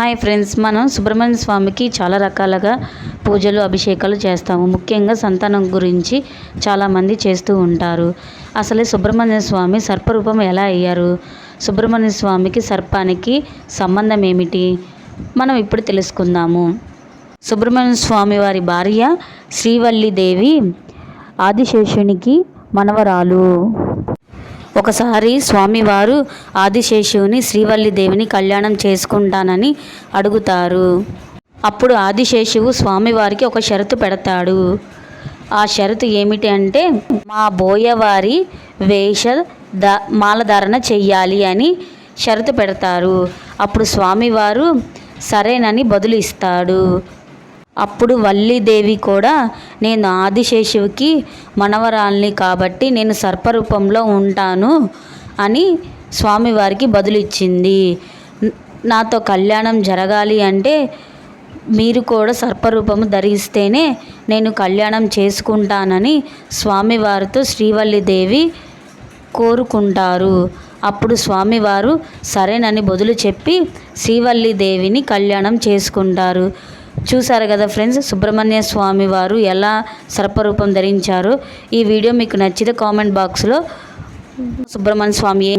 Hi friends మనం సుబ్రహ్మణ్య స్వామికి చాలా రకాలుగా పూజలు అభిషేకాలు చేస్తాము. ముఖ్యంగా సంతానం గురించి చాలామంది చేస్తూ ఉంటారు. అసలే సుబ్రహ్మణ్య స్వామి సర్పరూపం ఎలా అయ్యారు? సుబ్రహ్మణ్య స్వామికి సర్పానికి సంబంధం ఏమిటి? మనం ఇప్పుడు తెలుసుకుందాము. సుబ్రహ్మణ్య స్వామి వారి భార్య శ్రీవల్లిదేవి ఆదిశేషునికి మనవరాలు. ఒకసారి స్వామివారు ఆదిశేషువుని శ్రీవల్లి దేవిని కళ్యాణం చేసుకుంటానని అడుగుతారు. అప్పుడు ఆదిశేషువు స్వామివారికి ఒక షరతు పెడతాడు. ఆ షరతు ఏమిటి అంటే మా బోయవారి వేష ద మాలధారణ చెయ్యాలి అని షరతు పెడతారు. అప్పుడు స్వామివారు సరేనని బదులు ఇస్తాడు. అప్పుడు వల్లీదేవి కూడా నేను ఆదిశేషువుకి మనవరాల్ని కాబట్టి నేను సర్పరూపంలో ఉంటాను అని స్వామివారికి బదులిచ్చింది. నాతో కళ్యాణం జరగాలి అంటే మీరు కూడా సర్పరూపము ధరిస్తేనే నేను కళ్యాణం చేసుకుంటానని స్వామివారితో శ్రీవల్లిదేవి కోరుకుంటారు. అప్పుడు స్వామివారు సరేనని బదులు చెప్పి శ్రీవల్లిదేవిని కళ్యాణం చేసుకుంటారు. చూసారు కదా ఫ్రెండ్స్ సుబ్రహ్మణ్య స్వామి వారు ఎలా సర్పరూపం ధరించారు? ఈ వీడియో మీకు నచ్చితే కామెంట్ బాక్స్లో సుబ్రహ్మణ్య స్వామి